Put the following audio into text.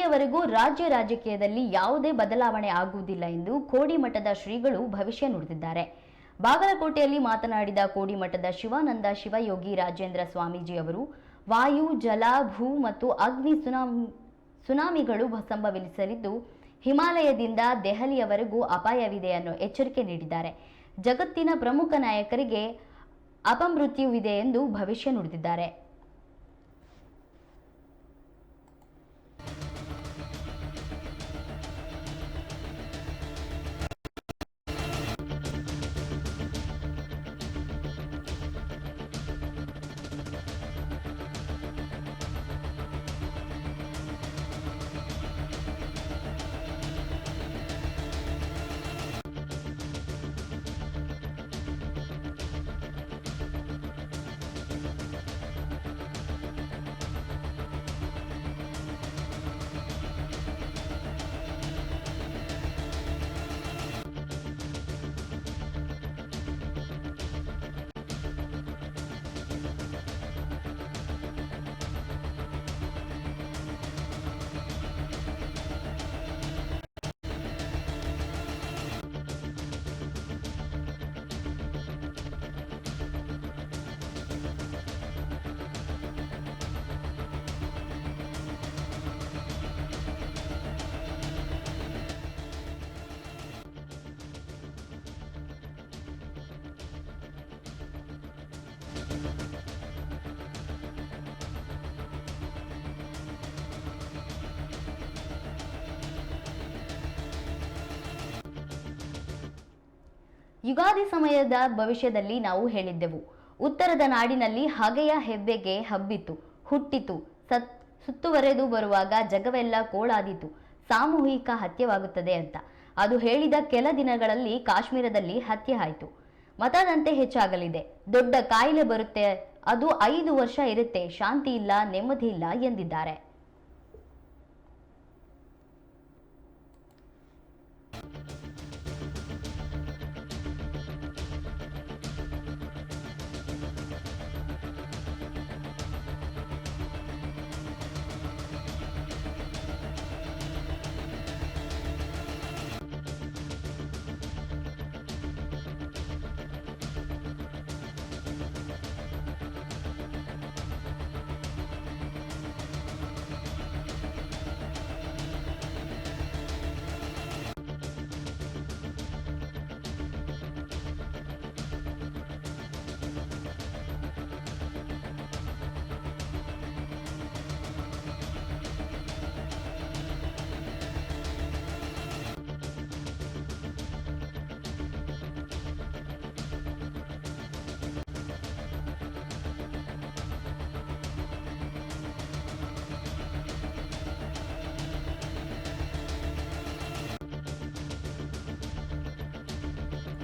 ಅಲ್ಲಿಯವರೆಗೂ ರಾಜ್ಯ ರಾಜಕೀಯದಲ್ಲಿ ಯಾವುದೇ ಬದಲಾವಣೆ ಆಗುವುದಿಲ್ಲ ಎಂದು ಕೋಡಿಮಠದ ಶ್ರೀಗಳು ಭವಿಷ್ಯ ನುಡಿದಿದ್ದಾರೆ. ಬಾಗಲಕೋಟೆಯಲ್ಲಿ ಮಾತನಾಡಿದ ಕೋಡಿಮಠದ ಶಿವಾನಂದ ಶಿವಯೋಗಿ ರಾಜೇಂದ್ರ ಸ್ವಾಮೀಜಿ ಅವರು, ವಾಯು, ಜಲ, ಭೂ ಮತ್ತು ಅಗ್ನಿ ಸುನಾಮಿ, ಸುನಾಮಿಗಳು ಸಂಭವಿಸಲಿದ್ದು, ಹಿಮಾಲಯದಿಂದ ದೆಹಲಿಯವರೆಗೂ ಅಪಾಯವಿದೆ ಅನ್ನೋ ಎಚ್ಚರಿಕೆ ನೀಡಿದ್ದಾರೆ. ಜಗತ್ತಿನ ಪ್ರಮುಖ ನಾಯಕರಿಗೆ ಅಪಮೃತ್ಯುವಿದೆ ಎಂದು ಭವಿಷ್ಯ ನುಡಿದಿದ್ದಾರೆ. ಯುಗಾದಿ ಸಮಯದ ಭವಿಷ್ಯದಲ್ಲಿ ನಾವು ಹೇಳಿದ್ದೆವು. ಉತ್ತರದ ನಾಡಿನಲ್ಲಿ ಹಗೆಯ ಹೆಬ್ಬೆಗೆ ಹಬ್ಬಿತು, ಹುಟ್ಟಿತು, ಸತ್, ಸುತ್ತುವರೆದು ಬರುವಾಗ ಜಗವೆಲ್ಲ ಕೋಳಾದಿತು. ಸಾಮೂಹಿಕ ಹತ್ಯವಾಗುತ್ತದೆ ಅಂತ. ಅದು ಹೇಳಿದ ಕೆಲ ದಿನಗಳಲ್ಲಿ ಕಾಶ್ಮೀರದಲ್ಲಿ ಹತ್ಯೆ ಆಯಿತು. ಮತದಂತೆ ಹೆಚ್ಚಾಗಲಿದೆ. ದೊಡ್ಡ ಕಾಯಿಲೆ ಬರುತ್ತೆ. ಅದು ಐದು ವರ್ಷ ಇರುತ್ತೆ. ಶಾಂತಿ ಇಲ್ಲ ನೆಮ್ಮದಿ ಇಲ್ಲ ಎಂದಿದ್ದಾರೆ.